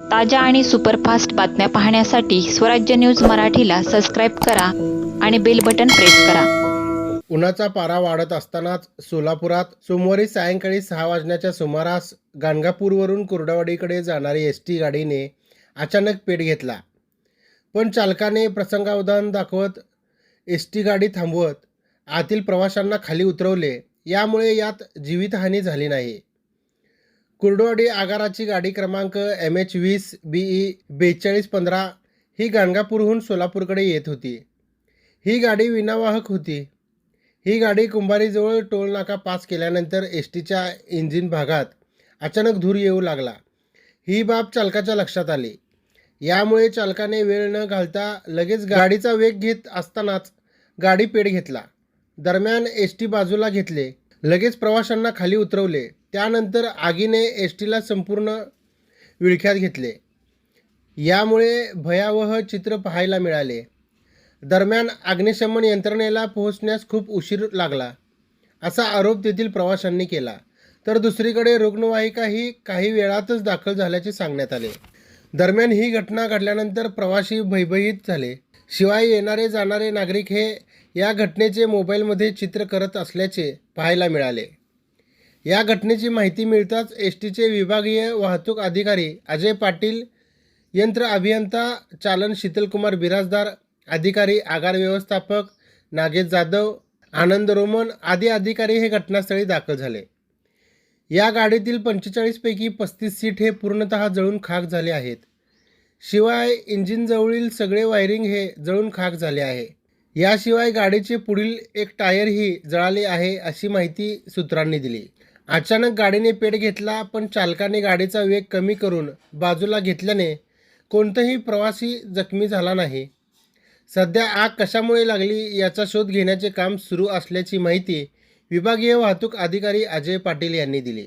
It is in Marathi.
ताज्या आणि सुपरफास्ट बातम्या पाहण्यासाठी स्वराज्य न्यूज मराठीला सबस्क्राईब करा आणि बेल बटन प्रेस करा. उन्हाचा पारा वाढत असतानाच सोलापुरात सोमवारी सायंकाळी सहा वाजण्याच्या सुमारास गाणगापूरवरून कुर्डावाडीकडे जाणारी एस टी गाडीने अचानक पेट घेतला. पण चालकाने प्रसंगावधान दाखवत एस टी गाडी थांबवत आतील प्रवाशांना खाली उतरवले. यामुळे यात जीवितहानी झाली नाही. कुर्डवाडी आगाराची गाडी क्रमांक एम एच वीस बी ई बेचाळीस पंधरा ही गाणगापूरहून सोलापूरकडे येत होती. ही गाडी विनावाहक होती. ही गाडी कुंभारीजवळ टोलनाका पास केल्यानंतर एस टीच्या इंजिन भागात अचानक धूर येऊ लागला. ही बाब चालकाच्या लक्षात आली. यामुळे चालकाने वेळ न घालता लगेच गाडीचा वेग घेत असतानाच गाडी पेट घेतला. दरम्यान एस टी बाजूला घेतले. लगेच प्रवाशांना खाली उतरवले. त्यानंतर आगीने एस टीला संपूर्ण विळख्यात घेतले. यामुळे भयावह चित्र पाहायला मिळाले. दरम्यान अग्निशमन यंत्रणेला पोहोचण्यास खूप उशीर लागला असा आरोप तेथील प्रवाशांनी केला. तर दुसरीकडे रुग्णवाहिका ही काही वेळातच दाखल झाल्याचे सांगण्यात आले. दरम्यान ही घटना घडल्यानंतर प्रवासी भयभीत झाले. शिवाय येणारे जाणारे नागरिक हे या घटनेचे मोबाईलमध्ये चित्र करत असल्याचे पाहायला मिळाले. या घटनेची माहिती मिळताच एस टीचे विभागीय वाहतूक अधिकारी अजय पाटील यंत्र अभियंता चालन शीतलकुमार बिराजदार अधिकारी आगार व्यवस्थापक नागेश जाधव आनंद रोमन आदी अधिकारी हे घटनास्थळी दाखल झाले. या गाडीतील पंचेचाळीसपैकी पस्तीस सीट हे पूर्णतः जळून खाक झाले आहेत. शिवाय इंजिनजवळील सगळे वायरिंग हे जळून खाक झाले आहे. याशिवाय गाडीचे पुढील एक टायरही जळाले आहे अशी माहिती सूत्रांनी दिली. अचानक गाडीने पेट घेतला पण चालकाने गाडीचा वेग कमी करून बाजूला घेतल्याने कोणताही प्रवासी जखमी झाला नाही. सध्या आग कशामुळे लागली याचा शोध घेण्याचे काम सुरू असल्याची माहिती विभागीय वाहतूक अधिकारी अजय पाटील यांनी दिली.